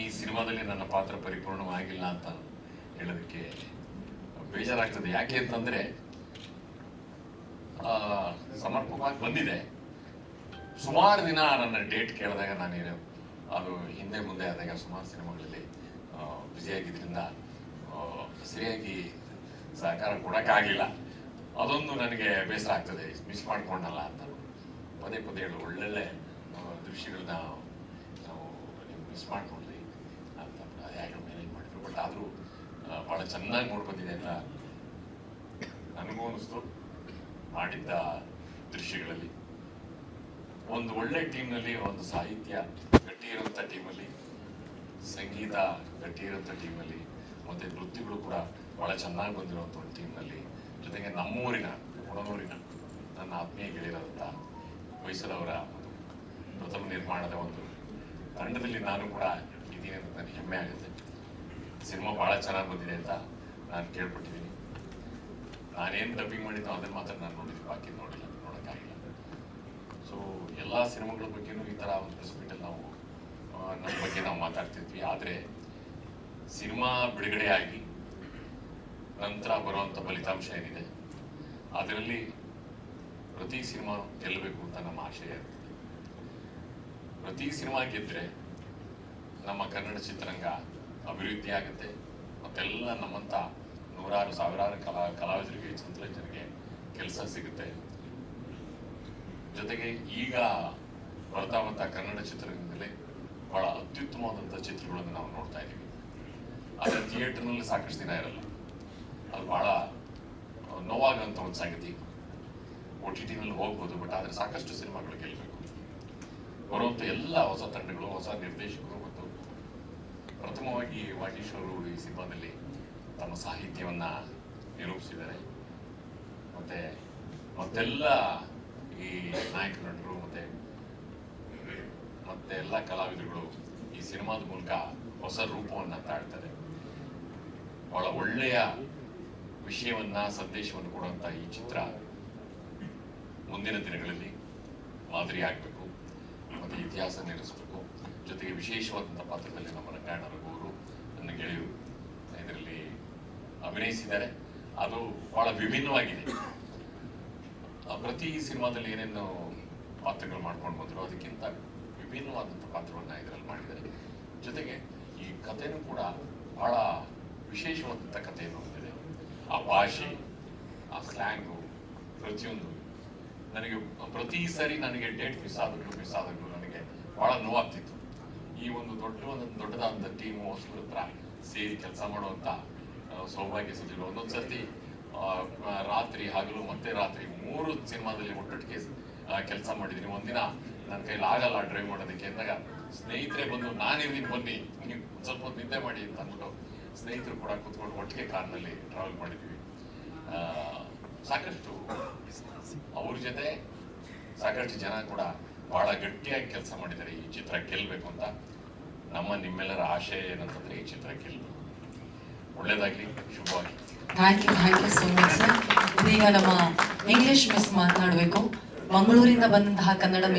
ಈ ಸಿನಿಮಾದಲ್ಲಿ ನನ್ನ ಪಾತ್ರ ಪರಿಪೂರ್ಣವಾಗಿಲ್ಲ ಅಂತ ಹೇಳೋದಕ್ಕೆ ಬೇಜಾರಾಗ್ತದೆ. ಯಾಕೆ ಅಂತಂದ್ರೆ ಸಮರ್ಪಕವಾಗಿ ಬಂದಿದೆ. ಸುಮಾರು ದಿನ ನನ್ನ ಡೇಟ್ ಕೇಳಿದಾಗ ನಾನೇನು ಅದು ಹಿಂದೆ ಮುಂದೆ ಆದಾಗ ಸುಮಾರು ಸಿನಿಮಾಗಳಲ್ಲಿ ಬ್ಯುಸಿಯಾಗಿದ್ದರಿಂದ ಸರಿಯಾಗಿ ಸಹಕಾರ ಕೊಡೋಕ್ಕಾಗಿಲ್ಲ. ಅದೊಂದು ನನಗೆ ಬೇಸರ ಆಗ್ತದೆ. ಮಿಸ್ ಮಾಡ್ಕೊಂಡಲ್ಲ ಅಂತ ಪದೇ ಪದೇ ಒಳ್ಳೊಳ್ಳೆ ದೃಶ್ಯಗಳನ್ನ ನಾವು ಮಿಸ್ ಮಾಡ್ಕೊಂಡ್ವಿ ಅಂತ ಮೇಲೆ ಮ್ಯಾನೇಜ್ ಮಾಡಿದ್ರು ಬಟ್ ಆದರೂ ಭಾಳ ಚೆನ್ನಾಗಿ ನೋಡ್ಕೊಂಡಿದೆ ಅಂತ ನನಗೂ ಅನಿಸ್ತು. ಮಾಡಿದ್ದ ದೃಶ್ಯಗಳಲ್ಲಿ. ಒಂದು ಒಳ್ಳೆ ಟೀಮ್ನಲ್ಲಿ ಒಂದು ಸಾಹಿತ್ಯ ಗಟ್ಟಿ ಇರುವಂಥ ಟೀಮಲ್ಲಿ, ಸಂಗೀತ ಗಟ್ಟಿ ಇರುವಂಥ ಟೀಮಲ್ಲಿ, ಮತ್ತೆ ನೃತ್ಯಗಳು ಕೂಡ ಬಹಳ ಚೆನ್ನಾಗಿ ಬಂದಿರುವಂಥ ಒಂದು ಟೀಮ್ನಲ್ಲಿ. ಜೊತೆಗೆ ನಮ್ಮೂರಿನ, ಕೊಡನೂರಿನ ನನ್ನ ಆತ್ಮೀಯ ಗೆಳೆಯರಂತ ಹೊಯ್ಸಲವರ ಒಂದು ಪ್ರಥಮ ನಿರ್ಮಾಣದ ಒಂದು ತಂಡದಲ್ಲಿ ನಾನು ಕೂಡ ಇದ್ದೀನಿ ಅಂತ ನನಗೆ ಹೆಮ್ಮೆ ಆಗುತ್ತೆ. ಸಿನಿಮಾ ಬಹಳ ಚೆನ್ನಾಗಿ ಬಂದಿದೆ ಅಂತ ನಾನು ಕೇಳ್ಪಟ್ಟಿದ್ದೀನಿ ನಾನೇನು ಡಬ್ಬಿಂಗ್ ಮಾಡಿದ್ದೋ ಅದನ್ನು ಮಾತ್ರ ನಾನು ನೋಡಿದ್ದೀನಿ. ಬಾಕಿ ನೋಡಿಲ್ಲ, ನೋಡೋಕ್ಕಾಗಿಲ್ಲ. ಸೊ ಎಲ್ಲ ಸಿನಿಮಾಗಳ ಬಗ್ಗೆನೂ ಈ ಥರ ಒಂದು ನಾವು ನಮ್ಮ ಬಗ್ಗೆ ನಾವು ಮಾತಾಡ್ತಿದ್ವಿ. ಆದರೆ ಸಿನಿಮಾ ಬಿಡುಗಡೆಯಾಗಿ ನಂತರ ಬರುವಂಥ ಫಲಿತಾಂಶ ಏನಿದೆ? ಅದರಲ್ಲಿ ಪ್ರತಿ ಸಿನಿಮಾ ಗೆಲ್ಲಬೇಕು ಅಂತ ನಮ್ಮ ಆಶಯ ಇರ್ತದೆ ಪ್ರತಿ ಸಿನಿಮಾ ಗೆದ್ದರೆ ನಮ್ಮ ಕನ್ನಡ ಚಿತ್ರರಂಗ ಅಭಿವೃದ್ಧಿ ಆಗುತ್ತೆ. ಮತ್ತೆಲ್ಲ ನಮ್ಮಂಥ ನೂರಾರು, ಸಾವಿರಾರು ಕಲಾ, ಕಲಾವಿದರಿಗೆ ಚಿತ್ರರಂಜನೆಗೆ ಕೆಲಸ ಸಿಗುತ್ತೆ. ಜೊತೆಗೆ ಈಗ ಬರ್ತಾ ಬರ್ತಾ ಕನ್ನಡ ಚಿತ್ರರಂಗದಲ್ಲಿ ಬಹಳ ಅತ್ಯುತ್ತಮವಾದಂಥ ಚಿತ್ರಗಳನ್ನು ನಾವು ನೋಡ್ತಾ ಇದ್ದೀವಿ. ಆದರೆ ಥಿಯೇಟರ್ನಲ್ಲಿ ಸಾಕಷ್ಟು ದಿನ ಇರಲ್ಲ. ಅದು ಬಹಳ ನೋವಾಗುವಂಥ ಒಂದು ಸಂಗತಿ. ಒ ಟಿ ಟಿನಲ್ಲಿ ಹೋಗ್ಬೋದು, ಬಟ್ ಆದರೆ ಸಾಕಷ್ಟು ಸಿನಿಮಾಗಳು ಗೆಲ್ಲಬೇಕು. ಬರುವಂಥ ಎಲ್ಲ ಹೊಸ ತಂಡಗಳು, ಹೊಸ ನಿರ್ದೇಶಕರು ಮತ್ತು ಪ್ರಥಮವಾಗಿ ವಾಗೀಶ್ ಈ ಸಿನಿಮಾದಲ್ಲಿ ತಮ್ಮ ಸಾಹಿತ್ಯವನ್ನು ನಿರೂಪಿಸಿದ್ದಾರೆ. ಮತ್ತು ಮತ್ತೆಲ್ಲ ಈ ನಾಯಕ ನಟರು, ಮತ್ತು ಮತ್ತೆ ಎಲ್ಲ ಕಲಾವಿದರುಗಳು ಈ ಸಿನಿಮಾದ ಮೂಲಕ ಹೊಸ ರೂಪವನ್ನು ತಾಳ್ತಾರೆ. ಬಹಳ ಒಳ್ಳೆಯ ವಿಷಯವನ್ನ, ಸಂದೇಶವನ್ನು ಕೊಡುವಂಥ ಈ ಚಿತ್ರ ಮುಂದಿನ ದಿನಗಳಲ್ಲಿ ಮಾದರಿ ಆಗಬೇಕು, ಮತ್ತು ಇತಿಹಾಸ ನಿರ್ಮಿಸಬೇಕು ಜೊತೆಗೆ ವಿಶೇಷವಾದಂಥ ಪಾತ್ರದಲ್ಲಿ ನಮ್ಮ ರಂಗಾಯಣ ರಘುವರು ನನ್ನ ಗೆಳೆಯರು ಇದರಲ್ಲಿ ಅಭಿನಯಿಸಿದ್ದಾರೆ. ಅದು ಬಹಳ ವಿಭಿನ್ನವಾಗಿದೆ. ಪ್ರತಿ ಸಿನಿಮಾದಲ್ಲಿ ಏನೇನು ಪಾತ್ರಗಳು ಮಾಡ್ಕೊಂಡು ಬಂದರು, ಅದಕ್ಕಿಂತ ವಿಭಿನ್ನವಾದಂಥ ಪಾತ್ರವನ್ನು ಇದರಲ್ಲಿ ಮಾಡಿದ್ದಾರೆ. ಜೊತೆಗೆ ಈ ಕಥೆನೂ ಕೂಡ ಬಹಳ ವಿಶೇಷವಾದಂಥ ಕಥೆಯನ್ನು ಹೊಂದಿದೆ. ಆ ಭಾಷೆ, ಆ ಸ್ಲ್ಯಾಂಗು ಪ್ರತಿಯೊಂದು ನನಗೆ ಪ್ರತಿ ಸಾರಿ ನನಗೆ ಡೇಟ್ ಮಿಸ್ ಆದಾಗಲೂ ಮಿಸ್ ಆದಾಗಲೂ ನನಗೆ ಭಾಳ ನೋವಾಗ್ತಿತ್ತು. ಈ ಒಂದು ದೊಡ್ಡ, ಒಂದು ದೊಡ್ಡದಾದಂಥ ಟೀಮು ಹೊಸಬ್ರ ಹತ್ರ ಸೇರಿ ಕೆಲಸ ಮಾಡುವಂಥ ಸೌಭಾಗ್ಯ ಸಿಗಲಿಲ್ಲ ಒಂದೊಂದು ಸರ್ತಿ ರಾತ್ರಿ ಹಗಲು ಮತ್ತೆ ರಾತ್ರಿ ಮೂರು ಸಿನಿಮಾದಲ್ಲಿ ಒಟ್ಟೊಟ್ಟಿಗೆ ಕೆಲಸ ಮಾಡಿದ್ದೀನಿ. ಒಂದಿನ ನನ್ನ ಕೈಲಿ ಆಗಲ್ಲ ಡ್ರೈವ್ ಮಾಡೋದಕ್ಕೆ ಅಂದಾಗ ಸ್ನೇಹಿತರೆ ಬಂದು, ನಾನಿರ್ತೀನಿ ಬನ್ನಿ, ನೀವು ಸ್ವಲ್ಪ ಹೊತ್ತು ನಿದ್ದೆ ಮಾಡಿ ಅಂತ ಅಂದ್ಬಿಟ್ಟು ಸ್ನೇಹಿತರು ಕೂಡ ಕೂತ್ಕೊಂಡು ಒಟ್ಟಿಗೆ ಕಾರ್ನಲ್ಲಿ ಟ್ರಾವೆಲ್ ಮಾಡಿದ್ವಿ. ಸಾಕಷ್ಟು ಅವ್ರ ಜೊತೆ ಸಾಕಷ್ಟು ಜನ ಕೂಡ ಬಹಳ ಗಟ್ಟಿಯಾಗಿ ಕೆಲಸ ಮಾಡಿದ್ದಾರೆ ಈ ಚಿತ್ರ ಗೆಲ್ಬೇಕು ಅಂತ. ನಮ್ಮ ನಿಮ್ಮೆಲ್ಲರ ಆಶಯ ಏನಂತಂದ್ರೆ ಈ ಚಿತ್ರ ಗೆಲ್ಬೇಕು ಒಳ್ಳೇದಾಗ್ಲಿ ಶುಭವಾಗಿ thank you thank you so much sir ಇದೀಗ ನಮ್ಮ ಇಂಗ್ಲಿಷ್ ಮಿಸ್ ಮಾತನಾಡಬೇಕು. ಮಂಗಳೂರಿಂದ ಬಂದಂತಹ ಕನ್ನಡ